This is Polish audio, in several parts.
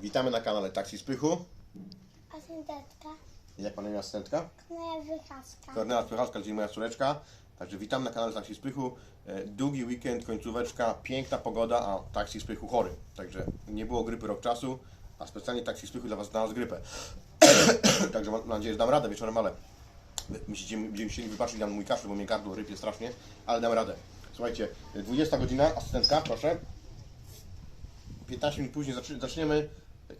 Witamy na kanale Taksi Spychu. Asystentka Jak pana imię asystentka? Knaja Wychaska. Kornela Spychalska, czyli moja córeczka. Także witam na kanale Taksi Spychu. E, Długi weekend, końcóweczka, piękna pogoda, a Taksi Spychu chory. Także nie było grypy rok czasu, a specjalnie Taksi Spychu dla Was znalazł grypę. Także mam nadzieję, że dam radę wieczorem, ale wy myślicie, będziemy chcieli wybaczyć na mój kaszel, bo mnie gardło rypie strasznie, ale dam radę. Słuchajcie, 20 godzina, asystentka, proszę. 15 minut później zaczniemy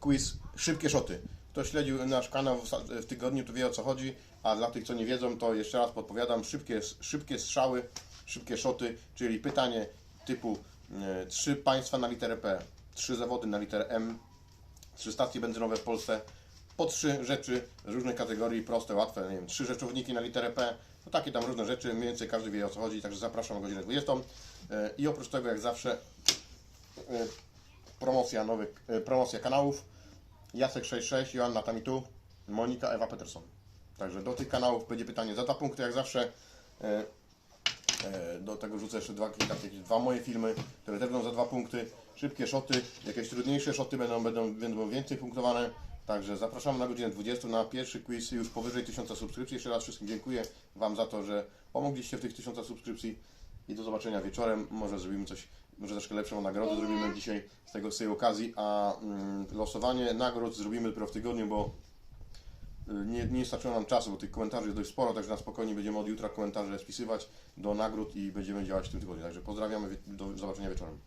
quiz Szybkie Szoty. Kto śledził nasz kanał w, tygodniu, to wie o co chodzi, a dla tych, co nie wiedzą, to jeszcze raz podpowiadam. Szybkie, szybkie strzały, szybkie szoty, czyli pytanie typu e, trzy państwa na literę P, trzy zawody na literę M, trzy stacje benzynowe w Polsce, po trzy rzeczy z różnych kategorii, proste, łatwe, nie wiem, trzy rzeczowniki na literę P, no takie tam różne rzeczy, mniej więcej każdy wie o co chodzi, także zapraszam o godzinę 20. E, I oprócz tego, jak zawsze, e, promocja nowych, e, promocja kanałów. Jacek 66, Joanna Tamitu, Monika, Ewa Peterson. Także do tych kanałów będzie pytanie za dwa punkty, jak zawsze. E, e, Do tego rzucę jeszcze dwa, dwa moje filmy, które też będą za dwa punkty. Szybkie szoty, jakieś trudniejsze szoty będą, będą, będą więcej punktowane. Także zapraszamy na godzinę 20 na pierwszy quiz już powyżej 1000 subskrypcji. Jeszcze raz wszystkim dziękuję Wam za to, że pomogliście w tych 1000 subskrypcji i do zobaczenia wieczorem. Może zrobimy coś, może troszkę lepszą nagrodę zrobimy dzisiaj z tego z tej okazji, a mm, losowanie nagród zrobimy dopiero w tygodniu, bo y, nie, nie starczyło nam czasu, bo tych komentarzy jest dość sporo, także na spokojnie będziemy od jutra komentarze spisywać do nagród i będziemy działać w tym tygodniu. Także pozdrawiamy, do zobaczenia wieczorem.